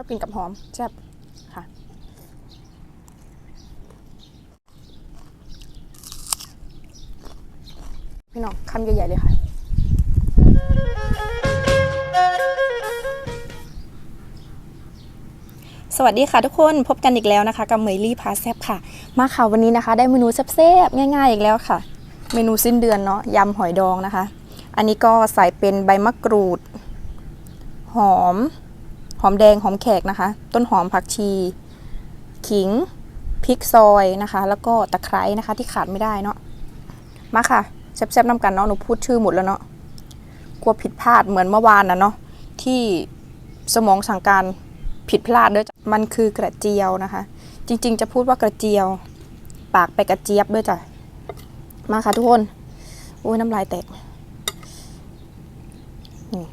อบกินกับหอมแซ่บค่ะ พี่น้องคำใหญ่ๆเลยค่ะสวัสดีค่ะทุกคนพบกันอีกแล้วนะคะกับเมยลี่พาแซบค่ะ มาค่ะวันนี้นะคะ ได้เมนูแซ่บๆง่าย ๆอีกแล้วค่ะ เมนูสิ้นเดือนเนาะยำหอยดองนะคะ อันนี้ก็ใส่เป็นใบมะกรูด หอม หอมแดงหอมแขกนะคะ ต้นหอมผักชี ขิงพริกซอยนะคะ แล้วก็ตะไคร้นะคะ ที่ขาดไม่ได้เนาะมาค่ะแซ่บๆน้ำกันเนาะหนูพูดชื่อหมดแล้วเนาะกลัวผิดพลาดเหมือนเมื่อวานนะเนาะที่สมองสั่งการผิดพลาดด้วยจ้ะมันคือกระเจียวนะคะ จริงๆ จะพูดว่ากระเจียว ปากไปกระเจี๊ยบด้วยจ้ะมาค่ะทุกคนโอ้ยน้ำลายแตกนี่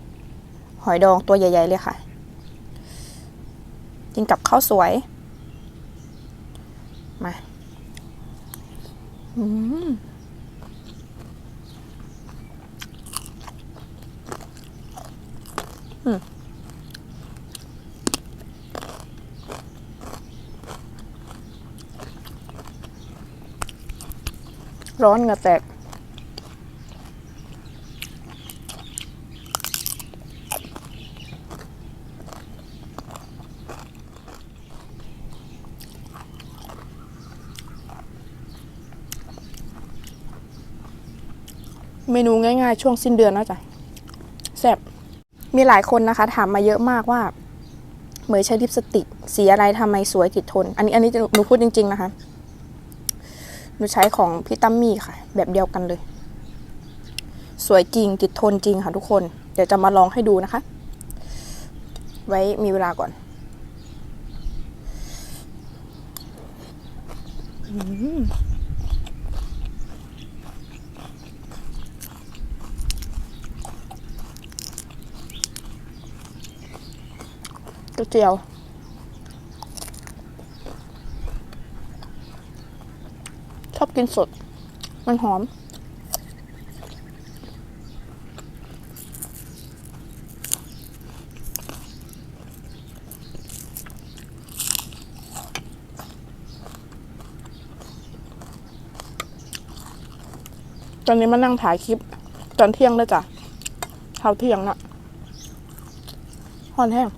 หอยดองตัวใหญ่ ๆ เลยค่ะ กินกับข้าวสวย มาอืมอืมร้อนเหงาแตก มนูง่ายๆ ช่วงสิ้นเดือนนะจ๊ะแซ่บมีหลายคนนะคะ ถามมาเยอะมากว่า เหมยใช้ลิปสติกสีอะไรทำไมสวยติดทน อันนี้อันนี้หนูพูดจริง ๆ นะคะ หนูใช้ของพี่ตั้มมี่ค่ะ แบบเดียวกันเลย สวยจริงติดทนจริงค่ะทุกคน เดี๋ยวจะมาลองให้ดูนะคะ ไว้มีเวลาก่อนอืม กระเจียว ชอบกินสด มันหอม ตอนนี้มานั่งถ่ายคลิป ตอนเที่ยงแล้วจ้ะเท่าเที่ยงนะหอนแห้ง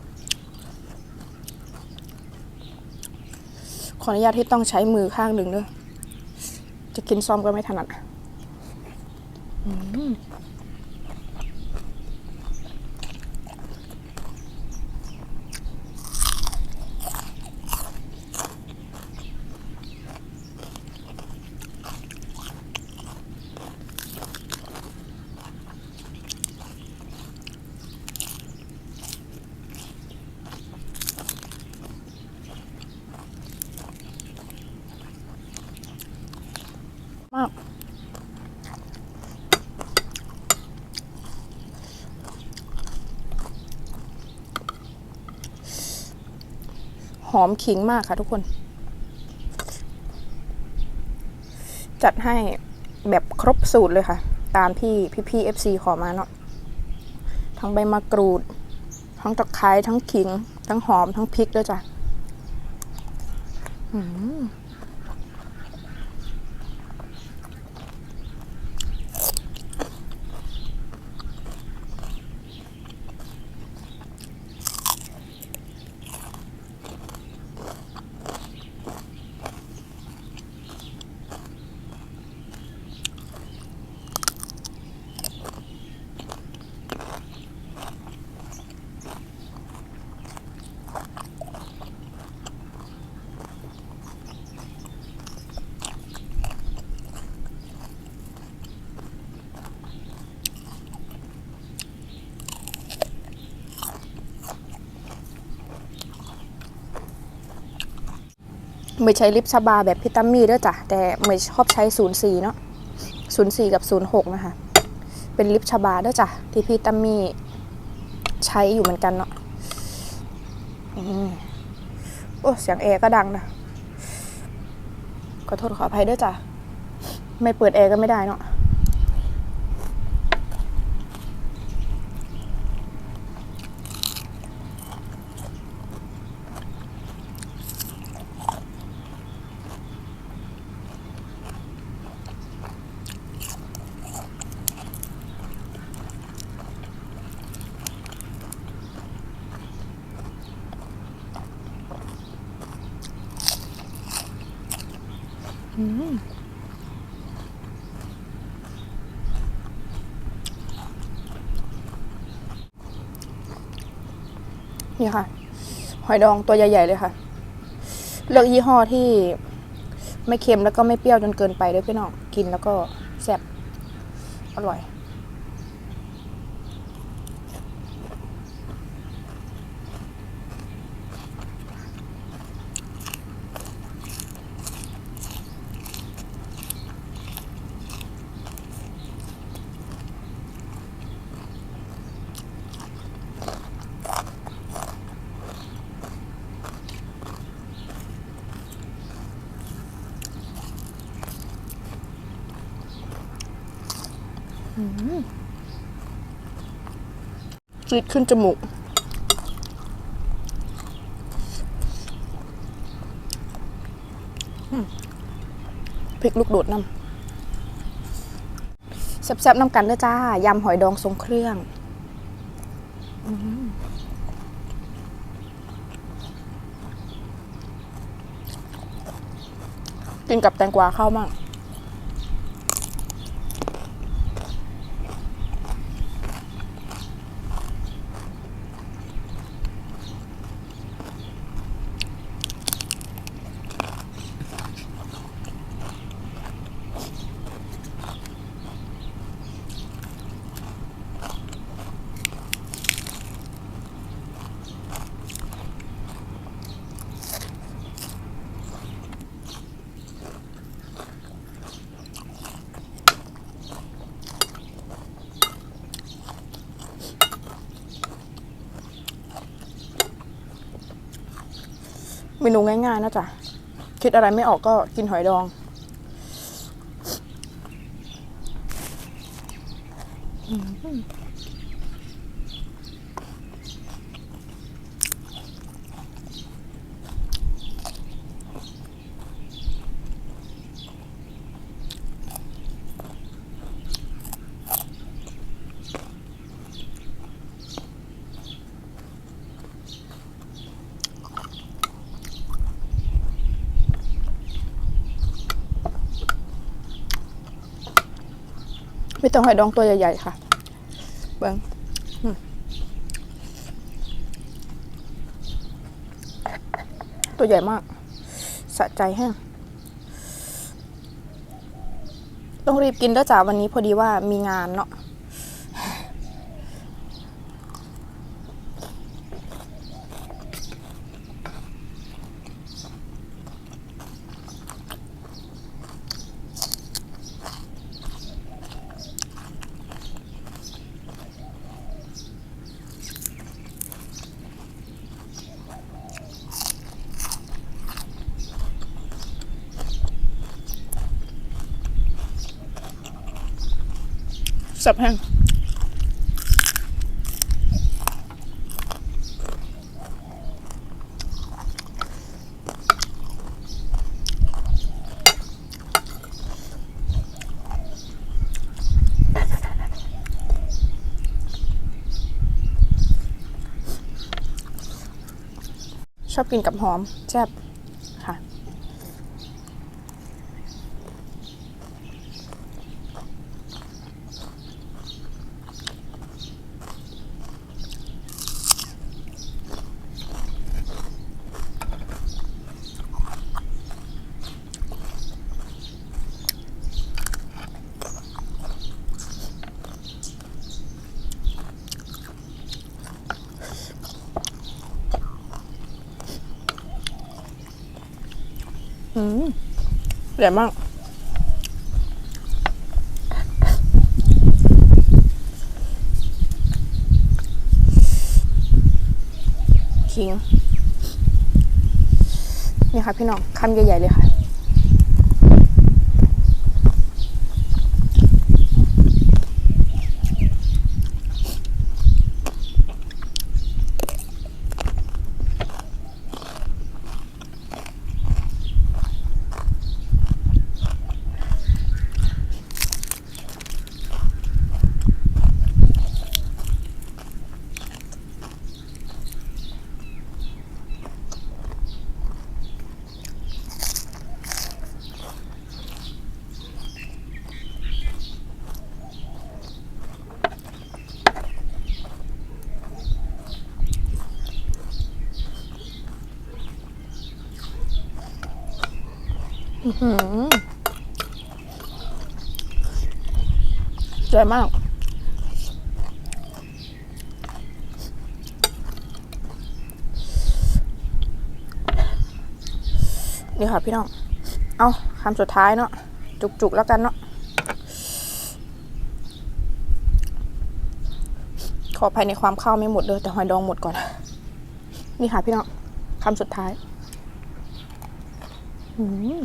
ขออนุญาตที่ต้องใช้มือข้างหนึ่งด้วยจะกินซ้อมก็ไม่ถนัดอืม หอมขิงมากค่ะทุกคน จัดให้แบบครบสูตรเลยค่ะ ตามที่พี่พี่เอฟซีขอมาเนาะทั้งใบมะกรูด ทั้งตะไคร้ทั้งขิง ทั้งหอมทั้งพริกด้วยจ้ะอืม เมยใช้ลิปชบาแบบพิตามี่ด้วยจ้ะ แต่เมยชอบใช้04เนาะ04กับ06นะคะ เป็นลิปชบาด้วยจ้ะ ที่พี่ตัมมี่ใช้อยู่เหมือนกันเนาะอโอ้เสียงแอร์ก็ดังนะขอโทษขออภัยด้วยจ้ะ ไม่เปิดแอร์ก็ไม่ได้เนาะ นี่ค่ะ หอยดองตัวใหญ่ ๆ เลยค่ะ เลือกยี่ห้อที่ไม่เค็มแล้วก็ไม่เปรี้ยวจนเกินไปด้วยพี่น้อง กินแล้วก็แซ่บอร่อย จืดขึ้นจมูก พริกลูกโดดน้ำแซ่บๆน้ำกันเด้อจ้า ยำหอยดองทรงเครื่องอกินกับแตงกวาเข้ามั่งเนูง่ายๆนะจ๊ะ คิดอะไรไม่ออกก็กินหอยดองมี ต้องหอยดองตัวใหญ่ๆค่ะ เบิ้งตัวใหญ่มาก สะใจแห้ง ต้องรีบกินด้วยจ้าวันนี้พอดีว่ามีงานเนาะ สับแห้งชอบกินกับหอมแซ่บค่ะ อืมใหญ่มากคิงนี่ค่ะพี่น้องคำใหญ่ๆเลยค่ะ สวยมาก นี่ค่ะพี่น้อง เอาคำสุดท้ายเนาะ จุกๆแล้วกันเนาะ ขอภายในความข้าวไม่หมดเลยแต่หอยดองหมดก่อน นี่ค่ะพี่น้องคำสุดท้าย อืม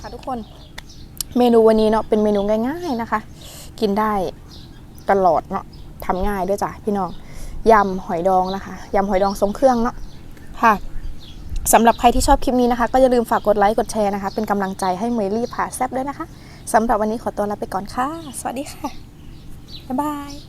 ค่ะทุกคนเมนูวันนี้เนาะเป็นเมนูง่าย ๆนะคะ กินได้ตลอดเนาะทำง่ายด้วยจ้ะพี่น้องยำหอยดองนะคะยำหอยดองทรงเครื่องเนาะค่ะสำหรับใครที่ชอบคลิปนี้นะคะ ก็อย่าลืมฝากกดไลค์กดแชร์นะคะ เป็นกำลังใจให้เมลี่ผ่าแซบด้วยนะคะสำหรับวันนี้ขอตัวลาไปก่อนค่ะ สวัสดีค่ะ บ๊ายบาย